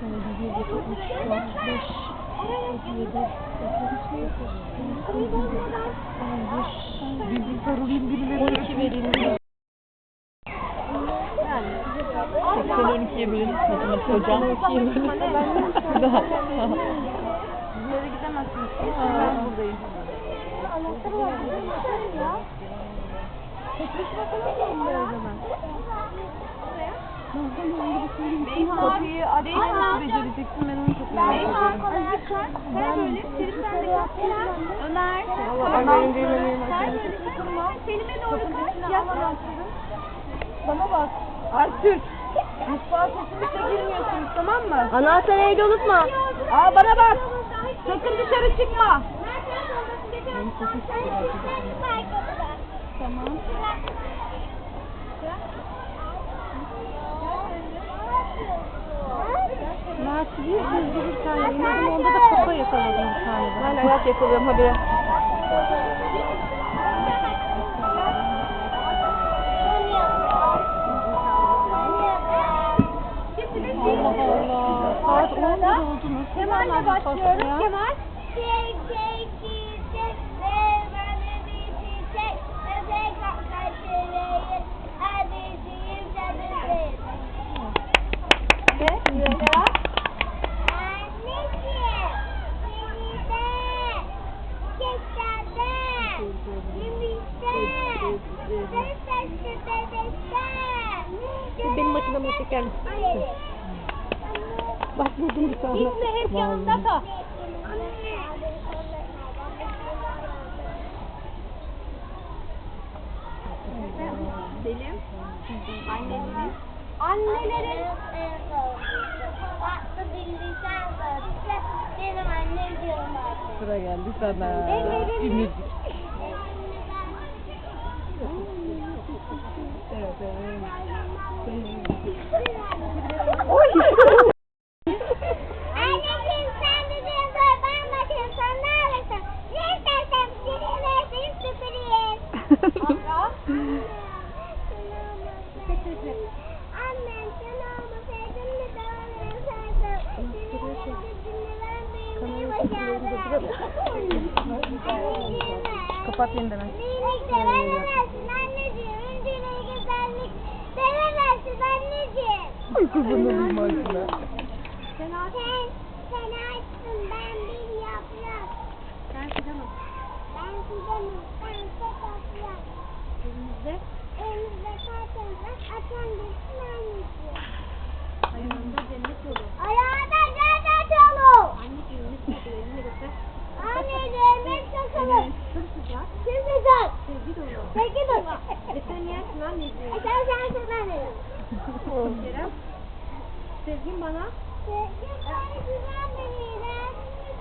sene 1, 2, 3, 4, 5, 6, 7, 8, 9, 10, 11, bilgi sorulayım birileri. 12 verildi. Yani 80 12'ye bölün matematik hocam. 12'ye bölün. Sizlere gidemezsiniz. Ben buradayım. Anahtarı var. Ya. Tek başına kalamıyorum ben o zaman. Kapıyı açmayı nasıl becereceksin ben onu çok merak ediyorum. Sen böyle, Selim sen de kalk. Ömer. Sen böyle takılma. Selim'e doğru kaç. Yap Bana bak. Artür. Mutfağa kesinlikle girmiyorsunuz tamam mı? Anahtarı evde unutma. Aa bana bak. Sakın dışarı çıkma. Tamam. Mert'i bir hızlı bir tane indirdim onda da kafa yakaladım bir tane. Ben ayak yakalıyorum Allah. Saat 10 lira oldunuz. Kemal'le başlıyoruz. Kemal. Çek çek çiçek ve bana bir çiçek bebek kaçırayım abicim canım Anneciğim seni de çeklerde yemişte sen saçlı bebekte Benim makinamı çeker misin? Bak buldum bir tane. Gitme hep yanında kal. Selim. Anneniz. Annelerin farklı bilgisayar var. Benim annem diyorum artık. Sıra geldi sana. Ümit. Evet, evet. Anneciğim sen de bir sor ben bakayım sen ne alırsın? Ne istersen seni versin süpüreyim. Annem sen olmasaydın mı davranırsaydın? Senin gözünü ben büyümeyi başardım. Anneciğim Kapat yeniden. Güzellik veremezsin anneciğim. Ay olayım ağzına. Sen, sen açtın ben bir yaprak. Sen fidanım. Ben fidanım, sen tek yaprak. Elimizde. Elimizde kartımızda açan gitsin anneciğim. Ayağında cennet yolu. Ayağında cennet yolu. Anneciğim ne sıkıyor elini göster. Anneciğim çakalım. Çok sıcak. Kim güzel? Sevgi dolu. Peki baba. E sen yersin anneciğim. E sen sensin anneciğim. Kerem. Sevgin bana. Sevgim seni güzel biriyle.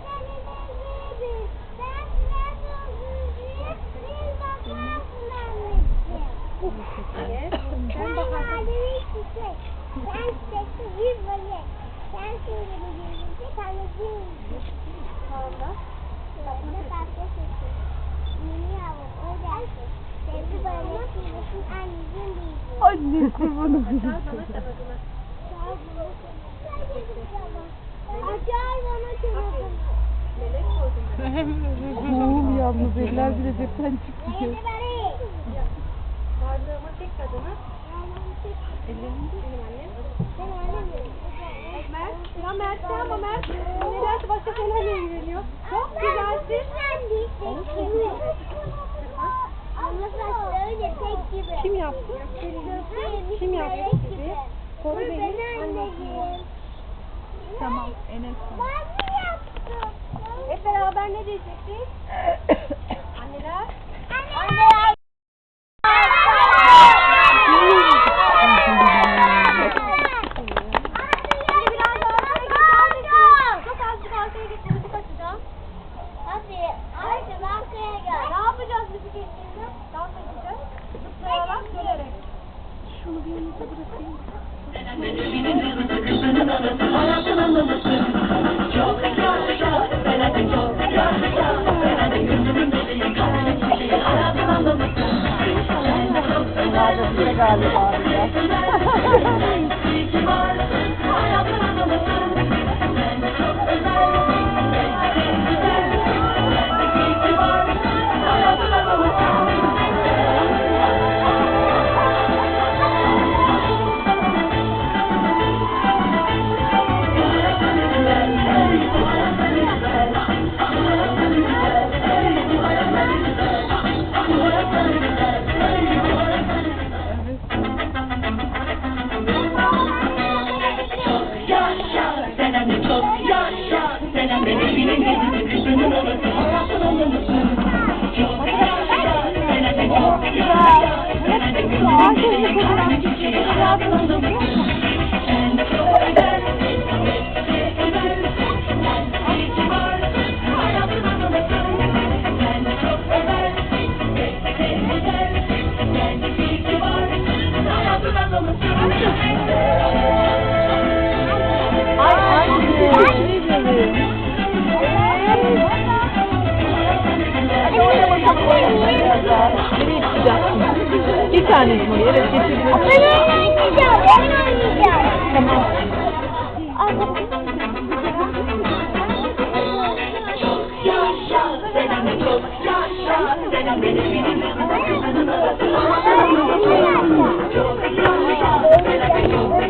Seni bezleyebilir. Sen biraz özgürlüğe bir bakarsın anneciğim. Koydum ben. Oğlum yalnız eller bile cepten çıktı. Bardağıma tek kadını. Benim annem. Mert. Ya Mert ama Mert. Nedense başka Kim yaptı? Kim yaptı? gibi? Koru beni. Tamam Enes. Ben yaptım? Hep beraber ne diyecektik? Anneler. Şunu bir elinize bırakayım. Bunlar da bize Ay anneciğim oraya. Evet getirebiliriz. Ben oynayacağım. Ben oynayacağım. Tamam. Yaşa, selam çok yaşa, selam benim benim. Çok yaşa, selam çok.